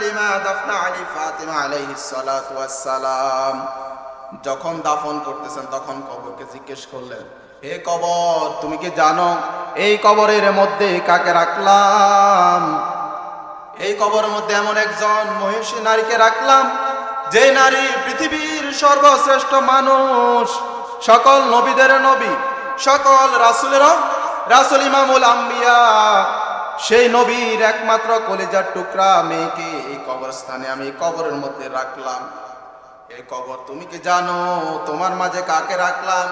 Lima দাফনা Ali Fatima আলাইহিস সালাতু যখন দাফন করতেছেন, তখন কবরকে জিজ্ঞেস করলেন, হে কবর, তুমি কি জানো এই কবরের মধ্যে কাকে রাখলাম? এই কবরের মধ্যে এমন একজন মহিষী নারীকে রাখলাম যে নারী পৃথিবীর সর্বশ্রেষ্ঠ মানুষ, সকল নবীদের নবী, সকল রাসুলেরও রাসুল ইমামুল আম্বিয়া। সেই নবীর একমাত্র কলেজার টুকরা মেয়েকে এই কবরস্থানে আমি কবরের মধ্যে রাখলাম। এই কবর তুমি কি জানো? তোমার মাঝে কাকে রাখলাম?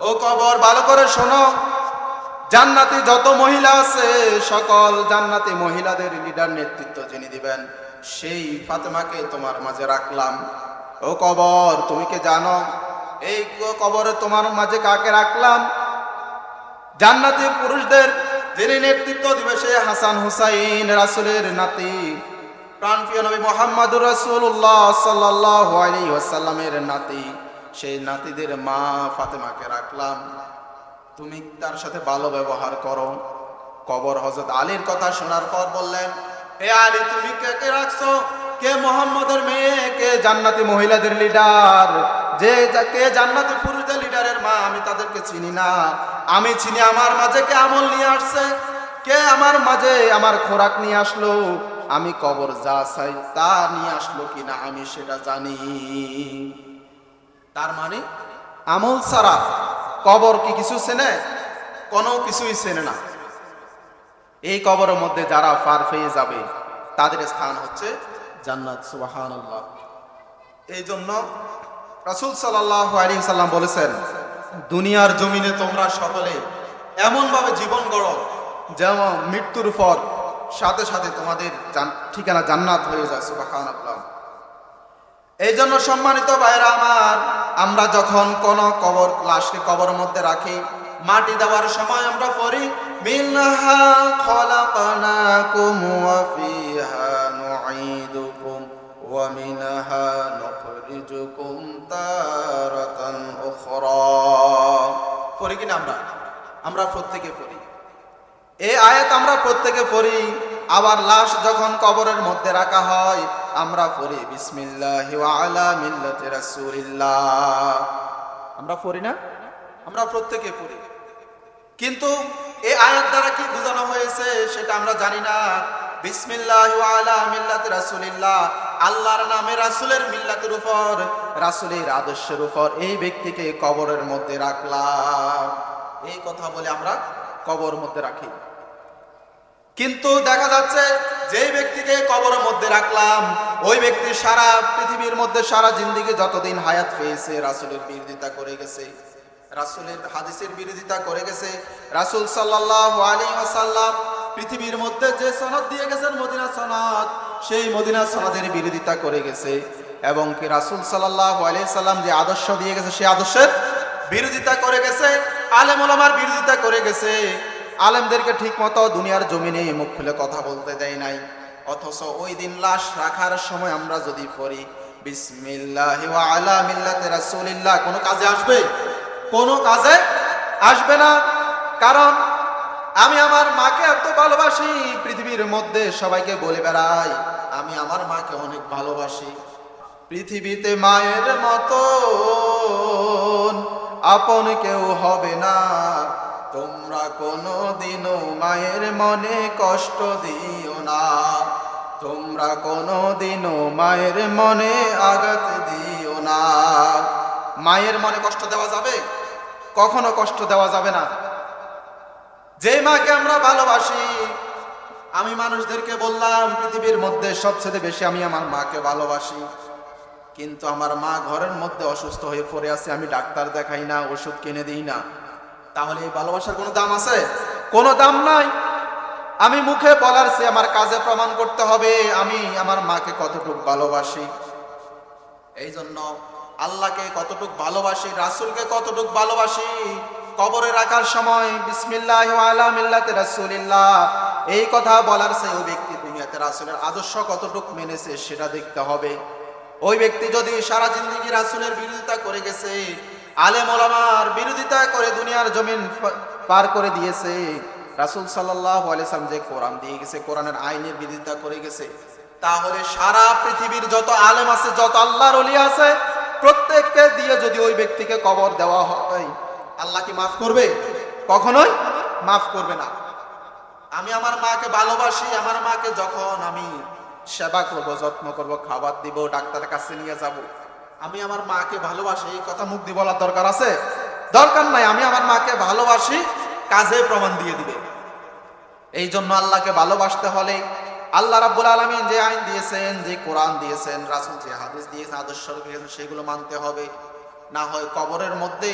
ও কবর, ভালো করে শোনো। জান্নাতি যত মহিলা আছে, সকল জান্নাতি মহিলাদের লিডার নেতৃত্ব যিনি দিবেন, সেই ফাতেমাকে তোমার মাঝে রাখলাম। ও কবর, তুমি কি জানো? এই কবরে তোমার মাঝে কাকে রাখলাম? জান্নাতি পুরুষদের যিনি নেতৃত্ব দিবে সে হাসান হুসাইন, রাসুলের নাতি। প্রাণপ্রিয় নবী মোহাম্মদুর সাল্লাল্লাহু আলাইহি ওয়াসাল্লামের নাতি। সেই নাতিদের মা ফাতেমাকে রাখলাম। তুমি তার সাথে ভালো ব্যবহার করো। কবর হজরত আলীর কথা শোনার পর বললেন হে আলী, তুমি কে কে রাখছো? কে মোহাম্মদের মেয়ে? কে জান্নাতি মহিলাদের লিডার যে কে জান্নাতি পুরুষদের লিডারের মা, আমি তাদেরকে চিনি না। আমি চিনি আমার মাঝে কে আমল নিয়ে আসছে। কে আমার মাঝে আমার খোরাক নিয়ে আসলো। আমি কবর যা চাই তা নিয়ে আসলো কিনা আমি সেটা জানি। তার মানে আমল ছাড়া কবর কি কিছু চেনে? কোনো কিছুই চেনে না। এই কবরের মধ্যে যারা পার পেয়ে যাবে, তাদের স্থান হচ্ছে জান্নাত সুবাহান এই জন্য রাসুল সাল্লাম বলেছেন, দুনিয়ার জমিনে তোমরা সকলে এমনভাবে জীবন গড়ো, যেমন মৃত্যুর পর সাথে সাথে তোমাদের ঠিকানা জান্নাত হয়ে যায় সুবাহান এই জন্য সম্মানিত ভাইরা আমার, আমরা যখন কোন কবর, লাশকে কবর মধ্যে রাখি, মাটি দেওয়ার সময় আমরা পড়ি, মিনহা খলাকনাকুম ওয়া ফিহা ওয়া মিনহা পড়ি কিনা আমরা? আমরা প্রত্যেকে পড়ি। এই আয়াত আমরা প্রত্যেকে পড়ি। আবার লাশ যখন কবরের মধ্যে রাখা হয়, আমরা পড়ি, বিসমিল্লাহ আলা মিল্লাতি রাসূলিল্লাহ। আমরা পড়ি না? আমরা প্রত্যেকে পড়ি। কিন্তু এই আয়াত দ্বারা কি বোঝানো হয়েছে, সেটা আমরা জানি না। বিসমিল্লাহ আলা মিল্লাতি আল্লাহর নামে মিল্লাতের উপর, রাসূলের উপর এই ব্যক্তিকে কবরের মধ্যে রাখলাম। এই কথা বলে আমরা মধ্যে রাখি। কিন্তু দেখা যাচ্ছে যেই ব্যক্তিকে কবরের মধ্যে রাখলাম, ওই ব্যক্তি সারা পৃথিবীর মধ্যে, সারা জিন্দিগি যতদিন হায়াত পেয়েছে, রাসূলের বিরোধিতা করে গেছে। রাসূলের হাদিসের বিরোধিতা করে গেছে। রাসূল সাল্লাল্লাহু আলাইহি ওয়াসাল্লাম পৃথিবীর মধ্যে যে সনদ দিয়ে গেছেন মদিনা সনদ, সেই মদিনা সনদের বিরোধিতা করে গেছে। এবং কি রাসূল সাল্লাল্লাহু আলাইহি সাল্লাম যে আদর্শ দিয়ে গেছে, সেই আদর্শের বিরোধিতা করে গেছে, আলেম ওলামার বিরোধিতা করে গেছে। আলেমদেরকে ঠিক মতো দুনিয়ার জমিনে মুখ খুলে কথা বলতে দেয় নাই। অথচ ওই দিন লাশ রাখার সময় আমরা যদি পড়ি, বিসমিল্লাহ আলা মিল্লাতে রাসূলিল্লাহ কোনো কাজে আসবে? কোনো কাজে আসবে না। কারণ আমি আমার মাকে এত ভালোবাসি, পৃথিবীর মধ্যে সবাইকে বলে বেড়াই, আমি আমার মাকে অনেক ভালোবাসি। পৃথিবীতে মায়ের মতো আপন কেউ হবে না। তোমরা কোনো দিনও মায়ের মনে কষ্ট দিও না। তোমরা কোনো দিনও মায়ের মনে আঘাত দিও না। মায়ের মনে কষ্ট দেওয়া যাবে? কখনো কষ্ট দেওয়া যাবে না। যে মাকে আমরা ভালোবাসি, আমি মানুষদেরকে বললাম, পৃথিবীর মধ্যে সবচেয়ে বেশি আমি আমার মাকে ভালোবাসি। কিন্তু আমার মা ঘরের মধ্যে অসুস্থ হয়ে পড়ে আছে, আমি ডাক্তার দেখাই না, ওষুধ কিনে দিই না। তাহলে এই ভালোবাসার কোনো দাম আছে? কোনো দাম নাই। আমি মুখে বলার চেয়ে আমার কাজে প্রমাণ করতে হবে, আমি আমার মাকে কতটুকু ভালোবাসি। এই জন্য আল্লাহকে কতটুক ভালোবাসি, রাসূলকে কতটুক ভালোবাসি কবরে রাখার সময় বিসমিল্লাহ আলা রাসূলিল্লাহ। এই কথা বলার ওই ব্যক্তি দুনিয়াতে রাসূলের আদর্শ কতটুক মেনেছে সেটা দেখতে হবে। ওই ব্যক্তি যদি সারা জিন্দগি রাসূলের বিরোধিতা করে গেছে, আলেম ওলামার বিরোধিতা করে দুনিয়ার জমিন পার করে দিয়েছে, রাসূল সাল্লাল্লাহু আলাইহি সাল্লাম যে কোরআন দিয়ে গেছে, কোরআনের আইনের বিরোধিতা করে গেছে, তাহলে সারা পৃথিবীর যত আলেম আছে, যত আল্লাহর অলি আছে, প্রত্যেককে দিয়ে যদি ওই ব্যক্তিকে কবর দেওয়া হয় আল্লাহ কি মাফ করবে? কখনোই মাফ করবে না। আমি আমার মাকে ভালোবাসি, আমার মাকে যখন আমি সেবা করব, যত্ন করব, খাবার দিব, ডাক্তারের কাছে নিয়ে যাব, আমি আমার মাকে ভালোবাসি, এই কথা মুখ দিয়ে বলার দরকার আছে? দরকার নাই, আমি আমার মাকে ভালোবাসি, কাজে প্রমাণ দিয়ে দিবে। এই জন্য আল্লাহকে ভালোবাসতে হলে আল্লাহ রাব্বুল আলামিন যে আইন দিয়েছেন, যে কোরআন দিয়েছেন, রাসূল যে হাদিস দিয়েছেন, আদর্শ দিয়েছেন সেগুলো মানতে হবে। না হয় কবরের মধ্যে।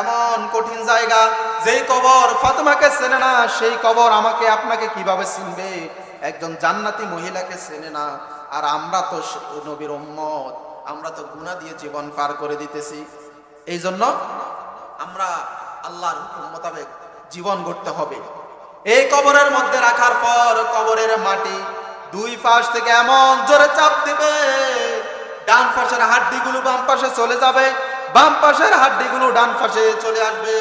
এমন কঠিন জায়গা, যেই কবর ফাতেমাকে চেনে না, সেই কবর আমাকে আপনাকে কীভাবে চিনবে? একজন জান্নাতি মহিলাকে চেনে না। আর আমরা তো নবীর উম্মত, আমরা তো গুনাহ দিয়ে জীবন পার করে দিতেছি। এই জন্য আমরা আল্লাহর হুকুম মোতাবেক জীবন গড়তে হবে। এই কবরের মধ্যে রাখার পর কবরের মাটি দুই পাশ থেকে এমন জোরে চাপ দিবে, ডান পাশের হাড্ডিগুলো বাম পাশে চলে যাবে। বাম পাশের হাড্ডিগুলো ডান পাশে চলে আসবে।